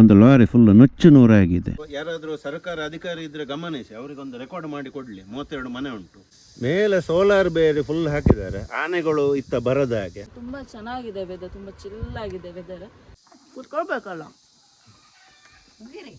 ಒಂದು lorry full ನುಚ್ಚು ನೂರಾಗಿದೆ. ಯಾರಾದರೂ ಸರ್ಕಾರ ಅಧಿಕಾರಿ ಇದ್ರೆ ಗಮನಿಸಿ ಅವರಿಗೊಂದು ರೆಕಾರ್ಡ್ ಮಾಡಿ ಕೊಡ್ಲಿ. ಮೂವತ್ತೆರಡು ಮನೆ ಉಂಟು. ಮೇಲೆ ಸೋಲಾರ್ ಬೇರೆ ಫುಲ್ ಹಾಕಿದ್ದಾರೆ. ಆನೆಗಳು ಇತ್ತ ಬರದ ಹಾಗೆ. ತುಂಬಾ ಚೆನ್ನಾಗಿದೆ ವೆದರ್ ತುಂಬಾ ಚಿಲ್ ಆಗಿದೆ ವೆದರ್ ಕುತ್ಕೊಳ್ಬೇಕಲ್ಲ ಈಗ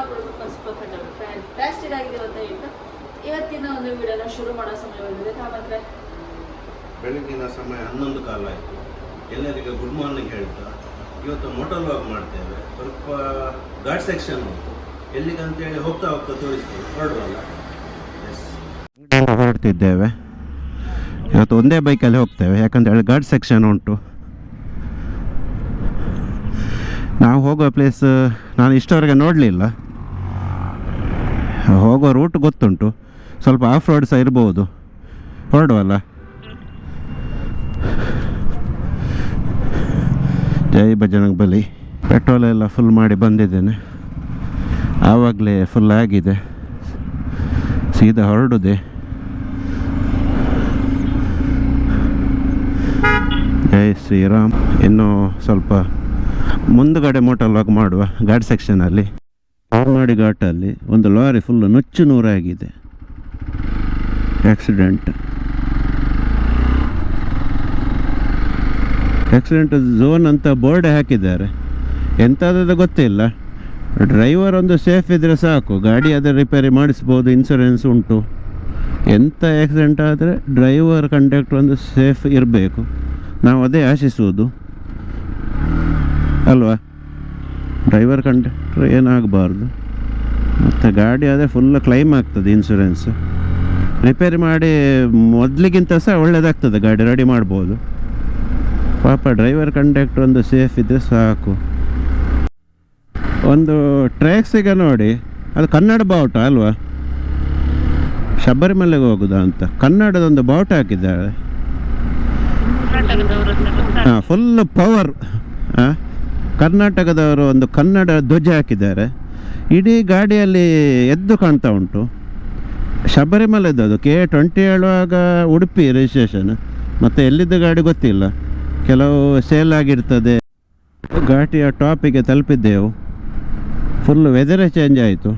ಅನ್ಕೊಳ್ತೀನಿ ಫಸ್ಟ್ ಪರ್ಫೆಕ್ಟ್ ಫ್ಯಾಂಟಾಸ್ಟಿಕ್ ಆಗಿದ್ದೀರ ಅಂತ ಹೇಳ್ತಾ ಇವತ್ತಿನ ಒಂದು ವಿಡಿಯೋನ ಶುರು ಮಾಡೋ ಸಮಯ ಬಂದಿದೆ ಹಾಗಾದ್ರೆ ಬೆಳಗಿನ ಸಮಯ ಹನ್ನೊಂದು ಕಾಲ ಆಯಿತು. ಎಲ್ಲರಿಗೆ ಗುಡ್ ಮಾರ್ನಿಂಗ್ ಹೇಳ್ತಾ, ಇವತ್ತು ಮೋಟರ್ ವಾಕ್ ಮಾಡ್ತೇವೆ. ಸ್ವಲ್ಪ ಘಾಟ್ ಸೆಕ್ಷನ್ ಉಂಟು. ಎಲ್ಲಿಗಂತೇಳಿ ಹೋಗ್ತಾ ಹೋಗ್ತಾ ತೋರಿಸ್ತೇವೆ. ಹೊರಡುವಲ್ಲ ಹೊರಡ್ತಿದ್ದೇವೆ. ಇವತ್ತು ಒಂದೇ ಬೈಕಲ್ಲಿ ಹೋಗ್ತೇವೆ. ಯಾಕಂತ ಹೇಳಿ ಗಾರ್ಡ್ ಸೆಕ್ಷನ್ ಉಂಟು. ನಾವು ಹೋಗೋ ಪ್ಲೇಸ್ ನಾನು ಇಷ್ಟವರೆಗೆ ನೋಡಲಿಲ್ಲ. ಹೋಗೋ ರೂಟ್ ಗೊತ್ತುಂಟು. ಸ್ವಲ್ಪ ಆಫ್ ರೋಡ್ ಸಹ ಇರ್ಬೋದು. ಹೊರಡುವಲ್ಲ? ಜೈ ಬಜರಂಗ್ ಬಲಿ. ಪೆಟ್ರೋಲ್ ಎಲ್ಲ ಫುಲ್ ಮಾಡಿ ಬಂದಿದ್ದೇನೆ. ಆವಾಗಲೇ ಫುಲ್ ಆಗಿದೆ. ಸೀದಾ ಹೊರಡುದೆ. ಜೈ ಶ್ರೀರಾಮ್. ಇನ್ನು ಸ್ವಲ್ಪ ಮುಂದುಗಡೆ ಮೋಟಲ್ ವಾಕ್ ಮಾಡುವ ಗಾಡ್ ಸೆಕ್ಷನಲ್ಲಿ ಮಾಡಿ ಘಾಟಲ್ಲಿ ಒಂದು ಲಾರಿ ಫುಲ್ ನುಚ್ಚು ನೂರಾಗಿದೆ. ಆಕ್ಸಿಡೆಂಟ್ ಆಕ್ಸಿಡೆಂಟ್ ಝೋನ್ ಅಂತ ಬೋರ್ಡ್ ಹಾಕಿದ್ದಾರೆ. ಎಂಥದ್ದು ಗೊತ್ತಿಲ್ಲ. ಡ್ರೈವರ್ ಒಂದು ಸೇಫ್ ಇದ್ದರೆ ಸಾಕು. ಗಾಡಿ ಅದರ ರಿಪೇರಿ ಮಾಡಿಸ್ಬೋದು ಇನ್ಸೂರೆನ್ಸ್ ಉಂಟು. ಎಂಥ ಆಕ್ಸಿಡೆಂಟ್ ಆದರೆ ಡ್ರೈವರ್ ಕಂಡಕ್ಟ್ ಒಂದು ಸೇಫ್ ಇರಬೇಕು. ನಾವು ಅದೇ ಆಶಿಸುವುದು. ಅಲ್ವಾ? ಡ್ರೈವರ್ ಕಂಡಕ್ಟ್ರ್ ಏನಾಗಬಾರ್ದು? ಮತ್ತು ಗಾಡಿ ಆದರೆ ಫುಲ್ ಕ್ಲೈಮ್ ಆಗ್ತದೆ ಇನ್ಸೂರೆನ್ಸ್ ರಿಪೇರಿ ಮಾಡಿ ಮೊದಲಿಗಿಂತ ಸಹ ಒಳ್ಳೆಯದಾಗ್ತದೆ ಗಾಡಿ ರೆಡಿ ಮಾಡ್ಬೋದು. ಪಾಪ ಡ್ರೈವರ್ ಕಂಡಕ್ಟ್ರ್ ಒಂದು ಸೇಫ್ ಇದ್ದರೆ ಸಾಕು. ಒಂದು ಟ್ರ್ಯಾಕ್ಸಿಗೆ ನೋಡಿ. ಅದು ಕನ್ನಡ ಬಾವುಟ ಅಲ್ವಾ? ಶಬರಿಮಲೆಗೆ ಹೋಗುದಾ ಅಂತ. ಕನ್ನಡದೊಂದು ಬಾವುಟ ಹಾಕಿದ್ದಾರೆ. ಹಾಂ ಫುಲ್ ಪವರ್ ಹಾಂ ಕರ್ನಾಟಕದವರು ಒಂದು ಕನ್ನಡ ಧ್ವಜ ಹಾಕಿದ್ದಾರೆ. ಇಡೀ ಗಾಡಿಯಲ್ಲಿ ಎದ್ದು ಕಾಣ್ತಾ ಉಂಟು. ಶಬರಿಮಲೆದು ಅದು ಕೆ ಟ್ವೆಂಟಿ ಹೇಳುವಾಗ ಉಡುಪಿ ರಿಜಿಸ್ಟ್ರೇಷನ್ ಮತ್ತು ಎಲ್ಲಿದ್ದ ಗಾಡಿ ಗೊತ್ತಿಲ್ಲ. ಕೆಲವು ಸೇಲ್ ಆಗಿರ್ತದೆ. ಘಾಟಿಯ ಟಾಪಿಗೆ ತಲುಪಿದ್ದೆವು. ಫುಲ್ ವೆದರೇ ಚೇಂಜ್ ಆಯಿತು.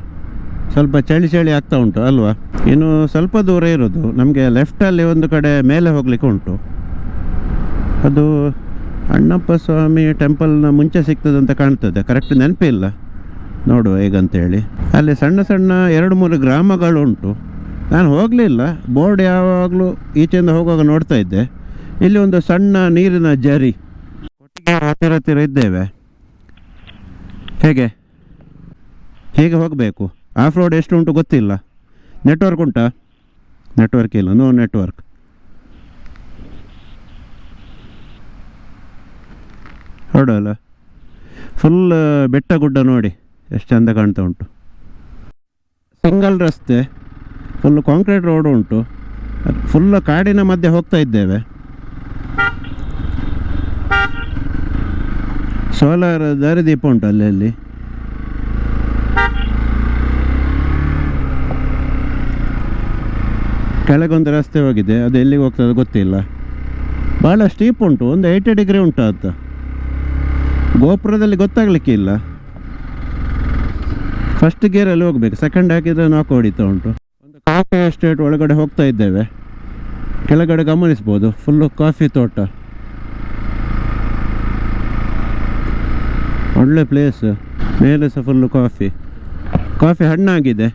ಸ್ವಲ್ಪ ಚಳಿ ಚಳಿ ಆಗ್ತಾ ಉಂಟು ಅಲ್ವಾ? ಇನ್ನು ಸ್ವಲ್ಪ ದೂರ ಇರೋದು. ನಮಗೆ ಲೆಫ್ಟಲ್ಲಿ ಒಂದು ಕಡೆ ಮೇಲೆ ಹೋಗ್ಲಿಕ್ಕೆ ಉಂಟು. ಅದು ಅಣ್ಣಪ್ಪ ಸ್ವಾಮಿ ಟೆಂಪಲ್ನ ಮುಂಚೆ ಸಿಗ್ತದೆ ಅಂತ ಕಾಣ್ತದೆ ಕರೆಕ್ಟ್ ನೆನಪಿಲ್ಲ ನೋಡುವ ಹೇಗಂತೇಳಿ. ಅಲ್ಲಿ ಸಣ್ಣ ಸಣ್ಣ ಎರಡು ಮೂರು ಗ್ರಾಮಗಳು ಉಂಟು ನಾನು ಹೋಗಲಿಲ್ಲ ಬೋರ್ಡ್ ಯಾವಾಗಲೂ ಈಚೆಯಿಂದ ಹೋಗುವಾಗ ನೋಡ್ತಾ ಇದ್ದೆ. ಇಲ್ಲಿ ಒಂದು ಸಣ್ಣ ನೀರಿನ ಜರಿ. ಹತ್ತಿರ ಹತ್ತಿರ ಇದ್ದೇವೆ. ಹೇಗೆ? ಹೇಗೆ ಹೋಗಬೇಕು? ಆಫ್ ರೋಡ್ ಎಷ್ಟು ಉಂಟು ಗೊತ್ತಿಲ್ಲ. ನೆಟ್ವರ್ಕ್ ಉಂಟಾ? ನೆಟ್ವರ್ಕ್ ಇಲ್ಲ, ನೋ ನೆಟ್ವರ್ಕ್. ಹೊರಡಲ್ಲ ಫುಲ್ ಬೆಟ್ಟ ಗುಡ್ಡ ನೋಡಿ ಎಷ್ಟು ಚಂದ ಕಾಣ್ತಾ ಉಂಟು. ಸಿಂಗಲ್ ರಸ್ತೆ ಫುಲ್ ಕಾಂಕ್ರೀಟ್ ರೋಡ್ ಉಂಟು. ಫುಲ್ ಕಾಡಿನ ಮಧ್ಯೆ ಹೋಗ್ತಾ ಇದ್ದೇವೆ. ಸೋಲಾರ್ ದಾರಿದೀಪ ಉಂಟು ಅಲ್ಲಿ ಕೆಳಗೊಂದು ರಸ್ತೆ ಹೋಗಿದೆ. ಅದು ಎಲ್ಲಿಗೆ ಹೋಗ್ತದೆ ಗೊತ್ತಿಲ್ಲ. ಭಾಳ ಸ್ಟೀಪ್ ಉಂಟು. ಒಂದು ಏಯ್ಟಿ ಡಿಗ್ರಿ ಉಂಟು ಅಂತ ಗೋಪುರದಲ್ಲಿ ಗೊತ್ತಾಗಲಿಕ್ಕೆ ಇಲ್ಲ. ಫಸ್ಟ್ ಗೇರಲ್ಲಿ ಹೋಗ್ಬೇಕು ಸೆಕೆಂಡ್ ಹಾಕಿದರೆ ನಾವು ಹೊಡಿತಾ ಉಂಟು. ಒಂದು ಕಾಫಿ ಎಸ್ಟೇಟ್ ಒಳಗಡೆ ಹೋಗ್ತಾ ಇದ್ದೇವೆ. ಕೆಳಗಡೆ ಗಮನಿಸ್ಬೋದು ಫುಲ್ಲು ಕಾಫಿ ತೋಟ. ಒಳ್ಳೆ ಪ್ಲೇಸ್ ಮೇಲೆ ಸಹ ಫುಲ್ಲು ಕಾಫಿ ಕಾಫಿ ಹಣ್ಣಾಗಿದೆ.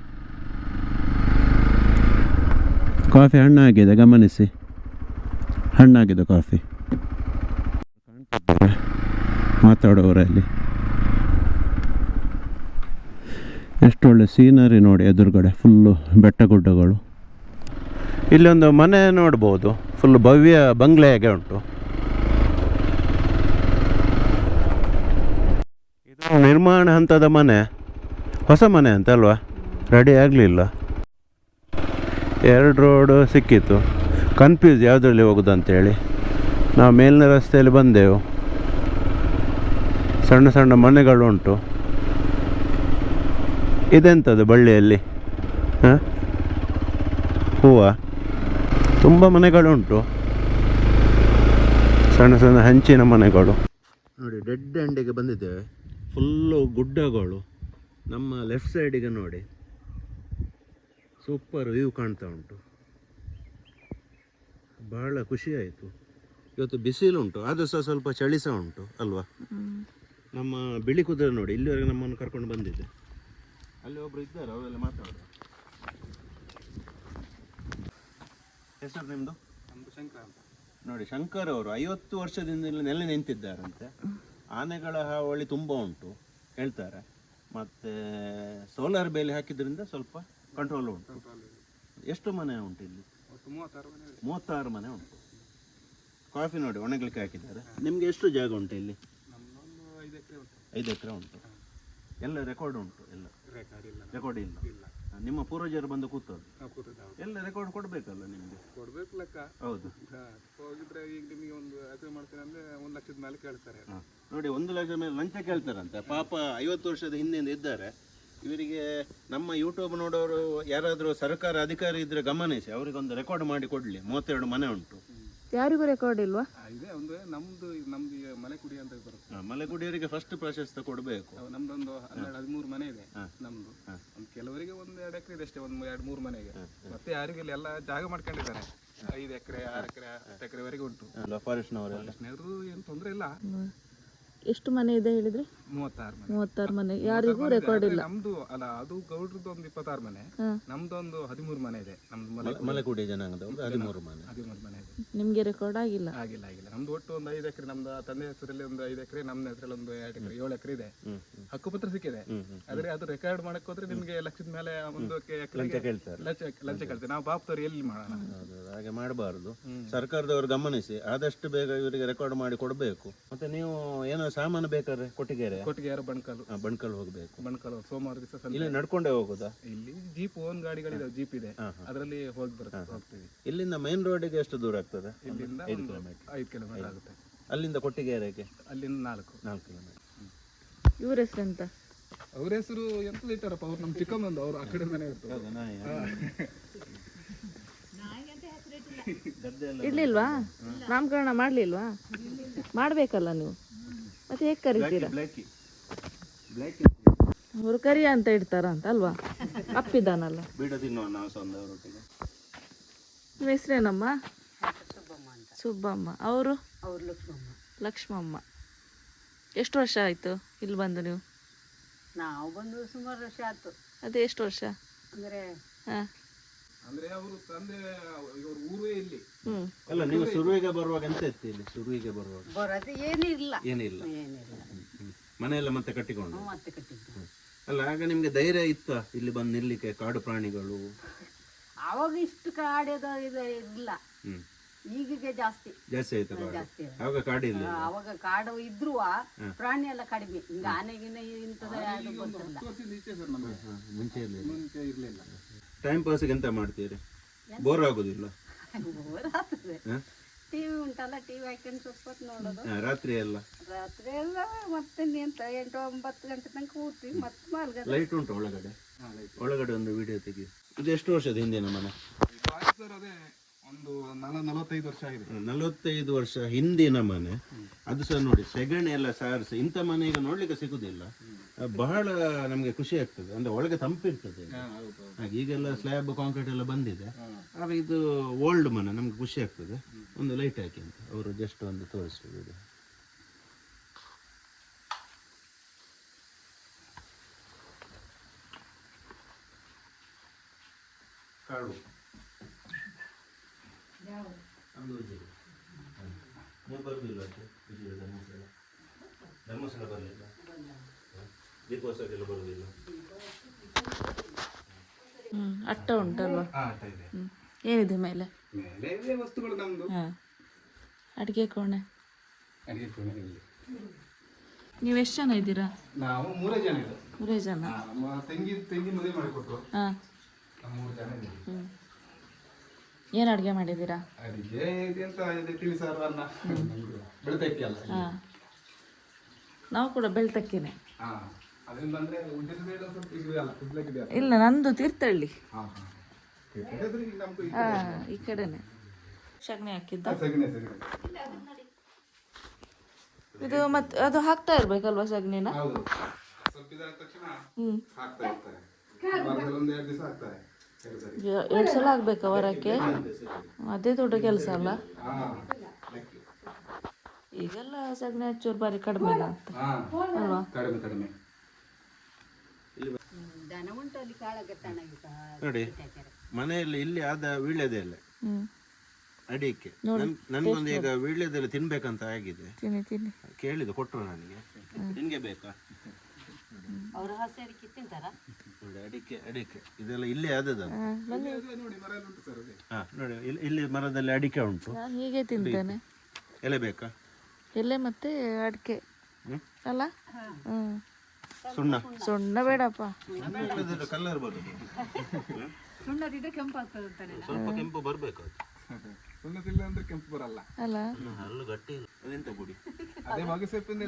ಕಾಫಿ ಹಣ್ಣಾಗಿದೆ, ಗಮನಿಸಿ. ಹಣ್ಣಾಗಿದೆ ಕಾಫಿ ಮಾತಾಡೋರಲ್ಲಿ ಎಷ್ಟು ಒಳ್ಳೆ ಸೀನರಿ ನೋಡಿ ಎದುರುಗಡೆ, ಫುಲ್ಲು ಬೆಟ್ಟ ಗುಡ್ಡಗಳು ಇಲ್ಲೊಂದು ಮನೆ ನೋಡ್ಬೋದು ಫುಲ್ ಭವ್ಯ ಬಂಗ್ಲೆ ಹೇಗೆ ಉಂಟು. ಇದು ನಿರ್ಮಾಣ ಹಂತದ ಮನೆ, ಹೊಸ ಮನೆ ಅಂತ ಅಲ್ವಾ? ರೆಡಿ ಆಗಲಿಲ್ಲ. ಎರಡು ರೋಡ್ ಸಿಕ್ಕಿತ್ತು. ಕನ್ಫ್ಯೂಸ್ ಯಾವುದರಲ್ಲಿ ಹೋಗೋದು ಅಂತೇಳಿ ನಾವು ಮೇಲಿನ ರಸ್ತೆಯಲ್ಲಿ ಬಂದೆವು. ಸಣ್ಣ ಸಣ್ಣ ಮನೆಗಳುಂಟು. ಇದೆಂಥದ್ದು ಬಳ್ಳಿಯಲ್ಲಿ? ಹಾಂ? ಹೂವ? ತುಂಬ ಮನೆಗಳುಂಟು. ಸಣ್ಣ ಸಣ್ಣ ಹಂಚಿನ ಮನೆಗಳು. ನೋಡಿ ಡೆಡ್ ಎಂಡಿಗೆ ಬಂದಿದ್ದೇವೆ ಫುಲ್ಲು ಗುಡ್ಡಗಳು. ನಮ್ಮ ಲೆಫ್ಟ್ ಸೈಡಿಗೆ ನೋಡಿ. ಸೂಪರ್ ವ್ಯೂ ಕಾಣ್ತಾ ಉಂಟು. ಬಹಳ ಖುಷಿ ಆಯಿತು. ಇವತ್ತು ಬಿಸಿಲು ಉಂಟು ಆದರೂ ಸಹ ಸ್ವಲ್ಪ ಚಳಿ ಸಹ ಉಂಟು ಅಲ್ವಾ? ನಮ್ಮ ಬಿಳಿ ಕುದುರೆ ನೋಡಿ ಇಲ್ಲಿವರೆಗೆ ನಮ್ಮನ್ನು ಕರ್ಕೊಂಡು ಬಂದಿದ್ದೆ. ಅಲ್ಲಿ ಒಬ್ರು ಇದ್ದಾರೆ ಅವರೆಲ್ಲ ಮಾತಾಡೋದು. ಹೆಸರು ನಿಮ್ಮದು ನಮ್ದು? ಶಂಕರ್ ಅಂತ. ನೋಡಿ ಶಂಕರ್ ಅವರು ಐವತ್ತು ವರ್ಷದಿಂದ ಇಲ್ಲಿ ನೆಲೆ ನಿಂತಿದ್ದಾರಂತೆ. ಆನೆಗಳ ಹಾವಳಿ ತುಂಬ ಉಂಟು ಹೇಳ್ತಾರೆ. ಮತ್ತೆ ಸೋಲಾರ್ ಬೇಲಿ ಹಾಕಿದ್ರಿಂದ ಸ್ವಲ್ಪ ಕಂಟ್ರೋಲ್ ಉಂಟು. ಎಷ್ಟು ಮನೆ ಉಂಟು ಇಲ್ಲಿ? ಮೂವತ್ತಾರು ಮನೆ ಇದೆ. ಮೂವತ್ತಾರು ಮನೆ ಉಂಟು. ಕಾಫಿ ನೋಡಿ ಒಣಗಲಿಕ್ಕೆ ಹಾಕಿದ್ದಾರೆ. ನಿಮಗೆ ಎಷ್ಟು ಜಾಗ ಉಂಟು ಇಲ್ಲಿ? ಐದು ಎಕರೆ ಉಂಟು. ಎಲ್ಲ ರೆಕಾರ್ಡ್ ಉಂಟು ಎಲ್ಲ. ರೆಕಾರ್ಡ್ ಇಲ್ಲ. ನಿಮ್ಮ ಪೂರ್ವಜರು ಬಂದು ಕೂತದ್ದು? ಎಲ್ಲ ರೆಕಾರ್ಡ್ ಕೊಡಬೇಕಲ್ಲ ನಿಮಗೆ? ಕೊಡ್ಬೇಕು ಲೆಕ್ಕ. ಹೌದು. ಹೋಗಿದ್ರೆ ಈಗ ನಿಮಗೆ ಒಂದು ಅಗ್ರಿ ಮಾಡ್ತೀನಿ ಅಂದ್ರೆ ಒಂದು ಲಕ್ಷದ ಮೇಲೆ ಕೇಳ್ತಾರೆ. ನೋಡಿ ಒಂದು ಲಕ್ಷದ ಮೇಲೆ ಲಂಚ ಕೇಳ್ತಾರಂತೆ. ಪಾಪ ಐವತ್ತು ವರ್ಷದ ಹಿಂದಿಂದ ಇದ್ದಾರೆ. ಇವರಿಗೆ ನಮ್ಮ ಯೂಟ್ಯೂಬ್ ನೋಡೋರು ಯಾರಾದರೂ ಸರ್ಕಾರ ಅಧಿಕಾರಿ ಇದ್ರೆ ಗಮನಿಸಿ ಅವರಿಗೊಂದು ರೆಕಾರ್ಡ್ ಮಾಡಿ ಕೊಡಲಿ. ಮೂವತ್ತೆರಡು ಮನೆ ಉಂಟು. ಯಾರಿಗೂ ರೆಕಾರ್ಡ್ ಇಲ್ವಾ? ಇದೆ ಒಂದು ನಮ್ದು ನಮ್ದು ಈಗ ಮನೆ ಅಂತ ಬರುತ್ತೆ. ಮಲೆಕುಡಿಯವರಿಗೆ ಫಸ್ಟ್ ಪ್ರಶಸ್ತಿ ಕೊಡಬೇಕು. ನಮ್ದೊಂದು ಹನ್ನೆರಡು ಹದಿಮೂರು ಮನೆ ಇದೆ ನಮ್ದು. ಒಂದು ಕೆಲವರಿಗೆ ಒಂದು ಎರಡು ಎಕರೆ ಇದೆ ಅಷ್ಟೇ ಒಂದು ಎರಡು ಮೂರು ಮನೆಗೆ. ಮತ್ತೆ ಯಾರಿಗೂ ಇಲ್ಲ ಎಲ್ಲ ಜಾಗ ಮಾಡ್ಕೊಂಡಿದ್ದಾರೆ. ಐದು ಎಕರೆ ಆರು ಎಕರೆ ಹತ್ತು ಎಕರೆವರೆಗೆ ಉಂಟು. ಕೃಷ್ಣರು ಏನು ತೊಂದರೆ ಇಲ್ಲ. ಎಷ್ಟು ಮನೆ ಇದೆ ಹೇಳಿದ್ರಿ? ಮೂವತ್ತಾರು ಮನೆ. ಮೂವತ್ತಾರು ಮನೆ. ಯಾರಿಗೂ ರೆಕಾರ್ಡ್ ಇಲ್ಲ. ನಮ್ದು ಅಲ್ಲ ಅದು ಗೌಡ್ರದ್ದು ಒಂದು ಇಪ್ಪತ್ತಾರು ಮನೆ. ನಮ್ದೊಂದು ಹದಿಮೂರು ಮನೆ ಇದೆ. ನಮ್ದು ಮನೆ ಜನಾಂಗದ ಜನಾಂಗದವರು ಹದಿಮೂರು ಮನೆ. ಹದಿಮೂರು ಮನೆ ಇದೆ. ನಿಮ್ಗೆ ರೆಕಾರ್ಡ್ ಆಗಿಲ್ಲ? ಆಗಿಲ್ಲ ಆಗಿಲ್ಲ. ನಮ್ದು ಒಟ್ಟು ಒಂದು ಐದು ಎಕರೆ ನಮ್ದು ತಂದೆ ಹೆಸರಲ್ಲಿ ಒಂದು ಐದು ಎಕರೆ ನಮ್ಮ ಹೆಸರಲ್ಲಿ ಒಂದು ಎರಡು ಎಕರೆ ಏಳು ಎಕರೆ ಇದೆ. ಹಕ್ಕುಪತ್ರ ಸಿಕ್ಕಿದೆ. ಆದ್ರೆ ಅದು ರೆಕಾರ್ಡ್ ಮಾಡಕ್ ಹೋದ್ರೆ ನಿಮಗೆ ಲಕ್ಷದ ಮೇಲೆ ಒಂದು ಲಂಚ ಕೇಳ್ತಾರೆ. ಲಂಚ ಕೇಳ್ತಾರೆ ಕೇಳ್ತೀವಿ. ನಾವು ಬಾಪ್ತವ್ರು ಎಲ್ಲಿ ಮಾಡೋಣ? ಹಾಗೆ ಮಾಡಬಾರ್ದು. ಸರ್ಕಾರದವರು ಗಮನಿಸಿ. ಆದಷ್ಟು ಬೇಗ ಇವರಿಗೆ ರೆಕಾರ್ಡ್ ಮಾಡಿ ಕೊಡಬೇಕು. ಮತ್ತೆ ನೀವು ಏನೋ ಸಾಮಾನು ಬೇಕಾದ್ರೆ ಕೊಟ್ಟಿಗೆರೆ? ಕೊಟ್ಟಿಗೆರೆ ಬಣ್ಕಲ್ ಬಣ್ಕಲ್ ಹೋಗಬೇಕು. ಬಣ್ಕಲ್ ಸೋಮವಾರ ದಿವಸ ಇಲ್ಲಿ ನಡ್ಕೊಂಡೇ ಹೋಗುದಾ? ಇಲ್ಲಿ ಜೀಪ್ ಓನ್ ಗಾಡಿಗಳಿದಾವೆ ಜೀಪ್ ಇದೆ. ಹಾ, ಅದರಲ್ಲಿ ಹೋಗಿ ಬರುತ್ತೆ ಹೋಗ್ತೀವಿ. ಇಲ್ಲಿಂದ ಮೇನ್ ರೋಡಿಗೆ ಎಷ್ಟು ದೂರ ಆಗ್ತದೆ? ಇಲ್ಲಿಂದ ಐದು ಕಿಲೋಮೀಟರ್ ಐದು ಕಿಲೋಮೀಟರ್ ಆಗುತ್ತೆ. ಅಲ್ಲಿಂದ ಕೊಟ್ಟಿಗೆರೆಗೆ? ಅಲ್ಲಿಂದ ನಾಲ್ಕು. ನಾಲ್ಕು ಕಿಲೋಮೀಟರ್ ಇವ್ರ ಅಂತ ಅವ್ರ ಹೆಸರು ಎಂತ ಇಟ್ಟಾರಪ್ಪ ಅವ್ರು ನಮ್ಮ ಚಿಕ್ಕಮ್ಮಂದು ಅವ್ರು ಆ ಕಡೆ ಮನೆ ಇರ್ತಾರೆ. ಇರ್ಲಿಲ್ವಾ? ನಾಮಕರಣ ಮಾಡ್ಲಿಲ್ವಾ? ಮಾಡ್ಬೇಕಲ್ಲ ನೀವು? ಮತ್ತೆ ಹೇಗೆ ಕರಿತೀರಾ? ಅವರು ಕರಿ ಅಂತ ಇಡ್ತಾರ ಅಂತ ಅಲ್ವಾ? ಅಪ್ಪಿದಾನಲ್ಲ ನಿಮ್ಮ ಹೆಸ್ರೇನಮ್ಮ? ಸುಬ್ಬಮ್ಮ. ಅವರು? ಅವ್ರು ಲಕ್ಷ್ಮಮ್ಮ. ಲಕ್ಷ್ಮಮ್ಮ. ಎಷ್ಟು ವರ್ಷ ಆಯ್ತು ಇಲ್ಲಿ ಬಂದು ನೀವು? ನಾವು ಬಂದು ಸುಮಾರು ವರ್ಷ ಆಯ್ತು. ಅದೇ ಎಷ್ಟು ವರ್ಷ? ಅಂದರೆ ಹಾ. ಅಂದ್ರೆ ಅವರು ತಂದೆ ಇವ್ರ ಊರೇ ಇಲ್ಲಿ. ಅಲ್ಲ ನೀವು ಶುರುವಿಗೆ ಬರುವಾಗ ಎಂತ ಇತ್ತು ಇಲ್ಲಿ ಶುರುವಿಗೆ ಬರುವಾಗ? ಬರೋದು ಏನಿಲ್ಲ. ಏನಿಲ್ಲ. ಏನಿಲ್ಲ. ಮನೆಯೆಲ್ಲ ಮತ್ತೆ ಕಟ್ಟಿಕೊಂಡು? ಮತ್ತೆ ಕಟ್ಟಿದ್ದು. ಅಲ್ಲ ಆಗ ನಿಮ್ಗೆ ಧೈರ್ಯ ಇತ್ತ ಇಲ್ಲಿ ಬಂದು ನಿಲ್ಲಿಕ್ಕೆ ಕಾಡು ಪ್ರಾಣಿಗಳು? ಅವಾಗ ಇಷ್ಟು ಕಾಡ್ಯದ ಇದು ಇಲ್ಲ. ಹ್ಮ್. ಈಗಿಗೆ ಜಾಸ್ತಿ. ಜಾಸ್ತಿ ಆಯ್ತು ಜಾಸ್ತಿ ಇದೆ. ಆವಾಗ ಕಾಡಿಲ್ಲ ಆವಾಗ ಕಾಡು ಇದ್ರು ಪ್ರಾಣಿ ಎಲ್ಲ ಕಡಿಮೆ. ಈಗ ಆನೆಗಿನ ಇಂಥದ್ದು ಮುಂಚೆ ಇರಲಿಲ್ಲ. ಟೈಮ್ ಪಾಸ್ಗೆ ಎಂತ ಮಾಡ್ತೀರಿ? ಬೋರ್ ಆಗುದಿಲ್ಲ. ಬೋರ್ ಆಗ್ತದೆ. ಹ? ಟಿವಿ ಉಂಟಲ್ಲ ಟಿವಿ ಹಾಕೊಂಡು ಸ್ವಲ್ಪ ಹೊತ್ತು ನೋಡೋದು. ಹಾ, ರಾತ್ರಿ ಎಲ್ಲ. ರಾತ್ರಿ ಎಲ್ಲ ಮತ್ತೆ ಎಂತ ಎಂಟು ಒಂಬತ್ತು ಗಂಟೆ ತನಕ ಕೂರ್ತೀವಿ ಮತ್ತೆ ಮಲ್ಗದ. ಲೈಟ್ ಉಂಟು ಒಳಗಡೆ? ಒಳಗಡೆ ಒಂದು ವಿಡಿಯೋ ತೆಗಿ ಇದು ಎಷ್ಟು ವರ್ಷದ ಹಿಂದಿನ ಮನೆ? ಇದು ಆಯ್ತು ಸರ್ ಅದೇ ಒಂದು ನಲ ನಲವತ್ತೈದು ವರ್ಷ ಆಗಿದೆ. ನಲವತ್ತೈದು ವರ್ಷ ಹಿಂದಿನ ಮನೆ. ಅದು ಸಹ ನೋಡಿ ಸೆಗಣಿ ಎಲ್ಲ ಸಾರಿಸಿ. ಇಂಥ ಮನೆ ಈಗ ನೋಡ್ಲಿಕ್ಕೆ ಸಿಗುದಿಲ್ಲ. ಬಹಳ ನಮಗೆ ಖುಷಿ ಆಗ್ತದೆ. ಅಂದ್ರೆ ಒಳಗೆ ತಂಪಿರ್ತದೆ. ಹಾಗೆ ಈಗೆಲ್ಲ ಸ್ಲ್ಯಾಬ್ ಕಾಂಕ್ರೀಟ್ ಎಲ್ಲ ಬಂದಿದೆ. ಆಗ ಇದು ಓಲ್ಡ್ ಮನೆ ನಮ್ಗೆ ಖುಷಿ ಆಗ್ತದೆ. ಒಂದು ಲೈಟ್ ಹಾಕಿ ಅಂತ. ಅವರು ಜಸ್ಟ್ ಒಂದು ತೋರಿಸಿ ಇದು ಕಾಳು. ನೀವು ಉಜ್ಜಿಗೆ ಧರ್ಮಸ್ಥಳ? ಧರ್ಮಸ್ಥಳ ಬರಲಿಲ್ಲ? ದೀಪೋತ್ಸವಕ್ಕೆಲ್ಲ ಬರುದಿಲ್ಲ ಅಟ್ಟ ಉಂಟಲ್ವಾ? ಏನಿದೆ ಮೇಲೆ? ವಸ್ತುಗಳು ನಮ್ದು. ಅಡಿಗೆ ಕೋಣೆ. ಅಡಿಗೆ ಕೋಣೆ ನೀವು ಎಷ್ಟು ಜನ ಇದ್ದೀರಾ? ನಾವು ಮೂರೇ ಜನ ಇದೆ ಮೂರೇ ಜನ? ನಮ್ಮ ತಂಗಿ ತಂಗಿ ಮದುವೆ ಮಾಡಿಕೊಟ್ರು. ಮೂರು ಜನ ಇದ್ದೀವಿ. ಏನು ಅಡುಗೆ ಮಾಡಿದ್ದೀರಾ? ಅಡಿಗೆ ಇದೆಂತ ಇದೆ ತಿಳಿ ಸಾರು ಅನ್ನ. ಬೆಳ್ತಕ್ಕಿ ಅಲ್ಲ. ಹಾ. ನಾವು ಕೂಡ ಬೆಳ್ತಕ್ಕಿನೇ. ಇಲ್ಲ ನಂದು ತೀರ್ಥಹಳ್ಳಿ. ಹಾ ಈ ಕಡೆನೆ. ಸಗಣಿ ಹಾಕಿದ್ದ? ಇದು ಮತ್ತೆ ಅದು ಹಾಕ್ತಾ ಇರ್ಬೇಕಲ್ವಾ ಸಗಣಿನ ಹ್ಮ್. ಎರಡು ಎರಡು ಸಲ ಆಗ್ಬೇಕಾ ವರಕ್ಕೆ? ಅದೇ ದೊಡ್ಡ ಕೆಲಸ ಅಲ್ಲ. ಈಗೆಲ್ಲ ಸಗಣಿ ಹಚ್ಚೋರು ಬಾರಿ ಕಡಿಮೆ ಅಲ್ವಾ ಕಡಿಮೆ ಕಡಿಮೆ ದನ ಉಂಟು ಅಲ್ಲಿ ಕಾಳಗತ್ತಣಗಿ ನೋಡಿ ಮನೆಯಲ್ಲಿ ಇಲ್ಲಿ ಆದ ವೀಳ್ಯದೆಲೆ. ಅಲ್ಲ ಅಡಿಕೆ. ನನ್- ನನ್ಗೊಂದು ಈಗ ವೀಳ್ಯದೆಲೆ ತಿನ್ಬೇಕಂತ ಆಗಿದೆ. ಕೇಳಿದ್ದು ಕೊಟ್ಟರು ನನಗೆ. ನಿನ್ಗೆ ಬೇಕಾ? ನೋಡಿ ಅಡಿಕೆ ಅಡಿಕೆ. ಇದೆಲ್ಲ ಇಲ್ಲಿ ಬನ್ನಿ. ನೋಡಿ ಇಲ್ಲಿ ಮರದಲ್ಲಿ ಅಡಿಕೆ ಉಂಟು. ಹೀಗೆ ತಿಂತೇನೆ. ಎಲೆ ಬೇಕಾ? ಎಲೆ ಮತ್ತೆ ಅಡಿಕೆ. ಅಲ್ಲ? ಹ್ಮ್. ಸುಣ್ಣ. ಸುಣ್ಣ ಬೇಡಪ್ಪ. ಕಲರ್ ಬರುದು ಸುಣ್ಣದಿದ್ರೆ ಕೆಂಪು ಆಗ್ತದೆ ಅಂತಾನೆ. ಸ್ವಲ್ಪ ಕೆಂಪು ಬರ್ಬೇಕು ಅದು. ಸುಣ್ಣದಿಲ್ಲ ಅಂದ್ರೆ ಕೆಂಪು ಬರಲ್ಲ. ಅಲ್ಲ. ಹಲ್ಲು ಗಟ್ಟಿ ಇಲ್ಲ. ಅದೆಂತ ಪುಡಿ ಅದೇ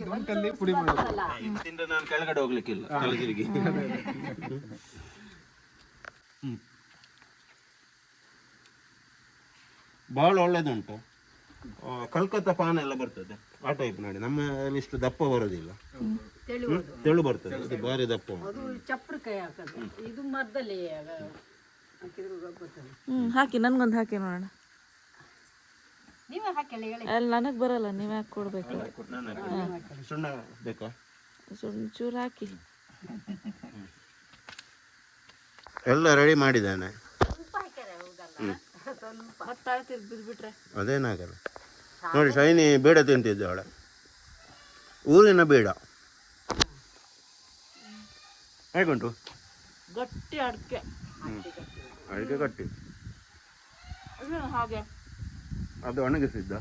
ದುಂಟಲ್ಲಿ ಪುಡಿ ಮಾಡೋದು. ಇಂತಿಂದ ನಾನು ಕೆಳಗಡೆ ಹೋಗ್ಲಿಕ್ಕಿಲ್ಲ. ಬಹಳ ಒಳ್ಳೇದುಂಟು. ಕಲ್ಕತ್ತಾ ಪಾನ್ ಎಲ್ಲ ಬರ್ತದೆ. ಆ ಟೈಪ್ ನೋಡಿ. ನಮ್ಮ ಇಷ್ಟು ದಪ್ಪ ಬರೋದಿಲ್ಲ? ತೆಳು ಬರ್ತದೆ. ಅದು ಭಾರಿ ದಪ್ಪ ಅದು ಚಪ್ರ ಕೈ ಹಾಕೋದು. ಇದು ಮರದಲ್ಲಿ ಹ್ಞೂ ಹಾಕಿ ನನ್ಗೊಂದು ಹಾಕಿ ನೋಡೋಣ. ನೀವೇ ಹೇಳಿ. ಅಲ್ಲಿ ನನಗೆ ಬರಲ್ಲ ನೀವ್ ಯಾಕೆ ಕೊಡ್ಬೇಕು. ನಾನು ಸುಣ್ಣ ಬೇಕಾ? ಸುಣ್ಣ ಚೂರು ಹಾಕಿ ಎಲ್ಲ ರೆಡಿ ಮಾಡಿದ್ದಾನೆ. ಬಿಟ್ರೆ ಅದೇನಾಗಲ್ಲ. ನೋಡಿ ಶೈನಿ ಬೇಡ ತಿಂತಿದ್ದಾಳೆ ಊರಿನ ಬೇಡ. ಹೇಗುಂಟು? ಗಟ್ಟಿ ಅಡಿಕೆ. ಅಡಿಕೆ ಗಟ್ಟಿ. ಹಾಗೆ. ಅದು ಒಣಗಿಸಿದ್ದ?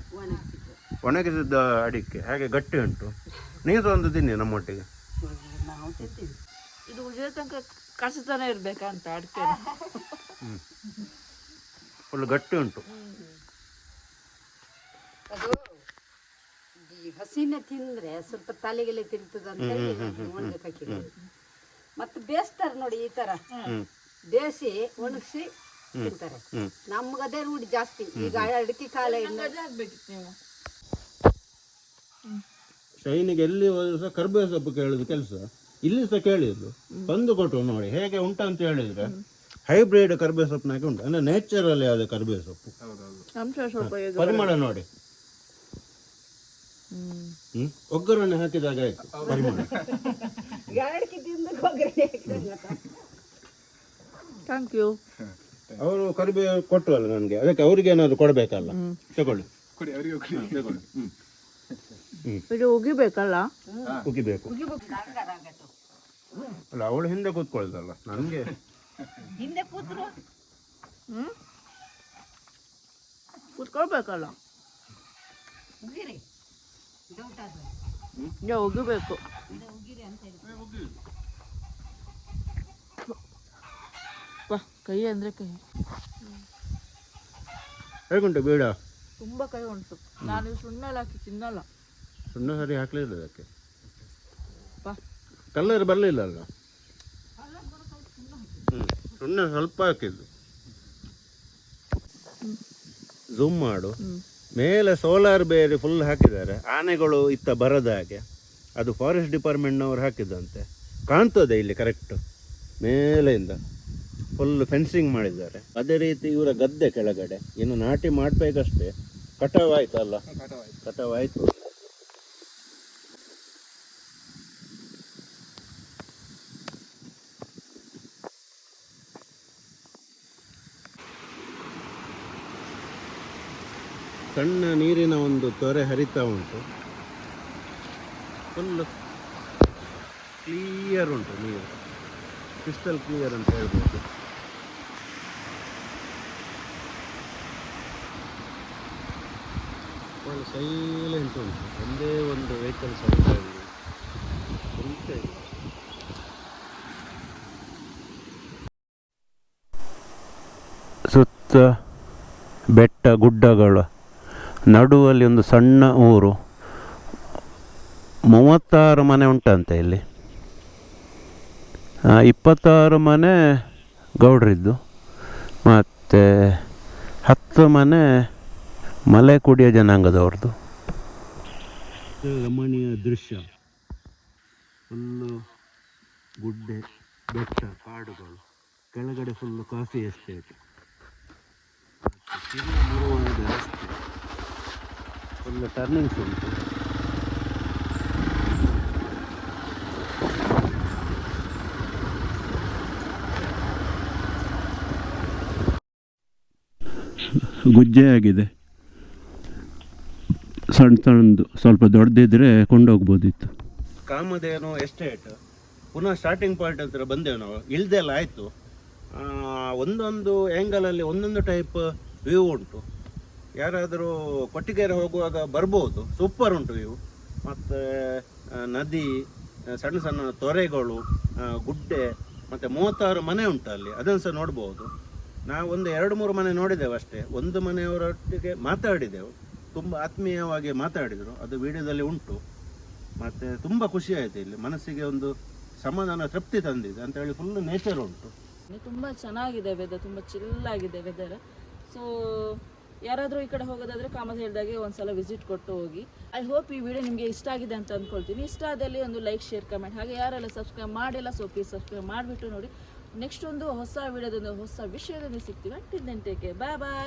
ಒಣಗಿಸಿದ್ದು. ಅಡಿಕೆ. ಹಾಗೆ ಗಟ್ಟಿ ಉಂಟು. ತಂದು ಒಂದು ತಿನ್ನಿ ನಮ್ಮೊಟ್ಟಿಗೆ. ಇದು ಉಳಿದ ತನಕ ಕಸತಾನೆ ಇರ್ಬೇಕಂತ ಅಡಿಕೆ. ಫುಲ್ ಗಟ್ಟಿ ಉಂಟು. ಅದು ಈ ಹಸಿನ ತಿಂದ್ರೆ ಸ್ವಲ್ಪ ತಲೆಗೆಲೆ ತಿಂತದ ಅಂತ ಹೇಳಿ ಒಣಗಕ್ಕೆ ಮತ್ತೆ ಬೇಯಿಸ್ತಾರೆ ನೋಡಿ ಈ ತರ. ಬೇಯಿಸಿ ಒಣಗಿಸಿ ತಿಂತಾರೆ. ನಮ್ಗದೇ ರೂಢಿ ಜಾಸ್ತಿ. ಈಗ ಅಡಿಕೆ ಕಾಲ ಶೈನಿಗೆ ಎಲ್ಲಿ ಹೋದ್ರು ಸಹ ಕರ್ಬೇವು ಸೊಪ್ಪು ಕೇಳುದು ಕೆಲಸ. ಇಲ್ಲಿ ಸಹ ಕೇಳಿದ್ರು. ತಂದು ಕೊಟ್ಟು ನೋಡಿ. ಹೇಗೆ ಉಂಟು ಅಂತ ಹೇಳಿದ್ರೆ ಹೈಬ್ರಿಡ್ ಕರ್ಬೇವು ಸೊಪ್ಪು ಉಂಟು. ಅಂದ್ರೆ ನೇಚರಲ್ಲಿ ಆದ ಕರ್ಬೇವು ಸೊಪ್ಪು? ಅಂಶ ಸ್ವಲ್ಪ ಇದು ಪರಿಮಳ ನೋಡಿ. ಹ್ಮ್? ಒಗ್ಗರಣೆ ಹಾಕಿದಾಗ ಆಯ್ತು ಪರಿಮಳ. ಥ್ಯಾಂಕ್ ಯು ಅವರು ಕರಿಬೇವು ಕೊಟ್ಟರಲ್ಲ ನನಗೆ ಅದಕ್ಕೆ ಅವರಿಗೆ ಏನಾದ್ರು ಕೊಡಬೇಕಲ್ಲ. ತಗೊಳ್ಳಿ. ಕುಡಿ ಅವರಿಗೆ ಕೊಡಿ. ತಗೊಳ್ಳಿ. ಹ್ಮ್. ಇದು ಉಗಿಬೇಕಲ್ಲ? ಉಗಿಬೇಕು. ಅಲ್ಲ ಅವಳು ಹಿಂದೆ ಕೂತ್ಕೊಳ್ದಲ್ಲ ನನಗೆ. ಹಿಂದೆ ಕೂತ್ರು? ಕೂತ್ಕೊಳ್ಬೇಕಲ್ಲ? ಉಗಿರಿ. ಈಗ ವಾ ಕೈ ಅಂದ್ರೆ ಕೈ. ಹೇಗುಂಟು ಬೇಡ? ತುಂಬಾ ಕೈ ಉಂಟು. ನಾನು ಸುಣ್ಣ ಎಲ್ಲ ಹಾಕಿ ತಿನ್ನಲ್ಲ. ಸುಣ್ಣ ಸರಿ ಹಾಕ್ಲಿಲ್ಲ ಅದಕ್ಕೆ? ಬಾ ಕಲ್ಲರ್ ಬರಲಿಲ್ಲ ಅಲ್ಲ ಹ್ಮ್ ಸುಣ್ಣ ಸ್ವಲ್ಪ ಹಾಕಿದ್ದು. ಝೂಮ್ ಮಾಡು. ಮೇಲೆ ಸೋಲಾರ್ ಬೇರೆ ಫುಲ್ ಹಾಕಿದ್ದಾರೆ. ಆನೆಗಳು ಇತ್ತ ಬರದ ಹಾಗೆ. ಅದು ಫಾರೆಸ್ಟ್ ಡಿಪಾರ್ಟ್ಮೆಂಟ್ನವ್ರು ಹಾಕಿದ್ದಂತೆ ಕಾಣ್ತದೆ ಇಲ್ಲಿ ಕರೆಕ್ಟ್ ಮೇಲೆಯಿಂದ ಫುಲ್ ಫೆನ್ಸಿಂಗ್ ಮಾಡಿದ್ದಾರೆ. ಅದೇ ರೀತಿ ಇವರ ಗದ್ದೆ ಕೆಳಗಡೆ. ಇನ್ನು ನಾಟಿ ಮಾಡಬೇಕಷ್ಟೇ. ಕಟಾವ್ ಆಯ್ತಲ್ಲ? ಕಟಾವಾಯ್ತು ಸಣ್ಣ ನೀರಿನ ಒಂದು ತೊರೆ ಹರಿತಾ ಉಂಟು. ಫುಲ್ ಕ್ಲಿಯರ್ ಉಂಟು ನೀರು. ಕ್ರಿಸ್ಟಲ್ ಕ್ಲಿಯರ್ ಅಂತ ಹೇಳ್ಬೋದು. ಭಾಳ ಸೈಲೆಂಟ್ ಉಂಟು. ಒಂದೇ ಒಂದು ವೆಹಿಕಲ್ ಸೌಂಡ್ ಆಗಿದೆ ಸುತ್ತ ಬೆಟ್ಟ ಗುಡ್ಡಗಳು. ನಡುವಲ್ಲಿ ಒಂದು ಸಣ್ಣ ಊರು. ಮೂವತ್ತಾರು ಮನೆ ಉಂಟಂತೆ ಇಲ್ಲಿ. ಇಪ್ಪತ್ತಾರು ಮನೆ ಗೌಡ್ರಿದ್ದು. ಮತ್ತು ಹತ್ತು ಮನೆ ಮಲೆ ಕುಡಿಯ ಜನಾಂಗದವ್ರದ್ದು ರಮಣೀಯ ದೃಶ್ಯ. ಫುಲ್ಲು ಗುಡ್ಡೆ, ಬೆಟ್ಟ, ಕಾಡುಗಳು. ಕೆಳಗಡೆ full coffee estate. Full turnings ಉಂಟು ಗುಜ್ಜೆ ಆಗಿದೆ. ಸಣ್ಣ ಸಣ್ಣದು ಸ್ವಲ್ಪ ದೊಡ್ಡದಿದ್ರೆ ಕೊಂಡೋಗ್ಬೋದಿತ್ತು. ಕಾಮದೇನೋ ಎಸ್ಟೇಟ್ ಪುನಃ ಸ್ಟಾರ್ಟಿಂಗ್ ಪಾಯಿಂಟ್ ಹತ್ರ ಬಂದೆವು ನಾವು. ಇಳ್ದೆಲ್ಲ ಆಯಿತು. ಒಂದೊಂದು ಆ್ಯಂಗಲಲ್ಲಿ ಒಂದೊಂದು ಟೈಪ್ ವ್ಯೂ ಉಂಟು. ಯಾರಾದರೂ ಕೊಟ್ಟಿಗೆರೆ ಹೋಗುವಾಗ ಬರ್ಬೋದು. ಸೂಪರ್ ಉಂಟು ಇವು. ಮತ್ತು ನದಿ ಸಣ್ಣ ಸಣ್ಣ ತೊರೆಗಳು ಗುಡ್ಡೆ, ಮತ್ತು ಮೂವತ್ತಾರು ಮನೆ ಉಂಟು ಅಲ್ಲಿ. ಅದನ್ನು ಸಹ ನೋಡ್ಬೋದು. ನಾವು ಒಂದು ಎರಡು ಮೂರು ಮನೆ ನೋಡಿದ್ದೇವೆ ಅಷ್ಟೇ. ಒಂದು ಮನೆಯವರೊಟ್ಟಿಗೆ ಮಾತಾಡಿದೆವು. ತುಂಬ ಆತ್ಮೀಯವಾಗಿ ಮಾತಾಡಿದರು. ಅದು ವಿಡಿಯೋದಲ್ಲಿ ಉಂಟು. ಮತ್ತು ತುಂಬ ಖುಷಿ ಆಯಿತು ಇಲ್ಲಿ. ಮನಸ್ಸಿಗೆ ಒಂದು ಸಮಾಧಾನ, ತೃಪ್ತಿ ತಂದಿದೆ ಅಂತ ಹೇಳಿ ಫುಲ್ ನೇಚರ್ ಉಂಟು. ತುಂಬ ಚೆನ್ನಾಗಿದೆ ವೆದರ್ ತುಂಬ ಚಿಲ್ಲಾಗಿದೆ ವೆದರ್ ಸೊ ಯಾರಾದರೂ ಈ ಕಡೆ ಹೋಗೋದಾದ್ರೆ ಕಾಮತ್ ಹೇಳಿದಾಗೆ ಒಂದ್ಸಲ ವಿಸಿಟ್ ಕೊಟ್ಟು ಹೋಗಿ. ಐ ಹೋಪ್ ಈ ವಿಡಿಯೋ ನಿಮಗೆ ಇಷ್ಟ ಆಗಿದೆ ಅಂತ ಅಂದ್ಕೊಳ್ತೀನಿ ಇಷ್ಟ ಆದಲ್ಲಿ ಒಂದು ಲೈಕ್ ಶೇರ್ ಕಮೆಂಟ್ ಹಾಗೆ ಯಾರೆಲ್ಲ ಸಬ್ಸ್ಕ್ರೈಬ್ ಮಾಡಿಲ್ಲ ಸೊ ಪ್ಲೀಸ್ ಸಬ್ಸ್ಕ್ರೈಬ್ ಮಾಡಿಬಿಟ್ಟು ನೋಡಿ. ನೆಕ್ಸ್ಟ್ ಒಂದು ಹೊಸ ವಿಡಿಯೋದೊಂದು ಹೊಸ ವಿಷಯದೊಂದಿಗೆ ಸಿಗ್ತೀವಿ. Till then take bye bye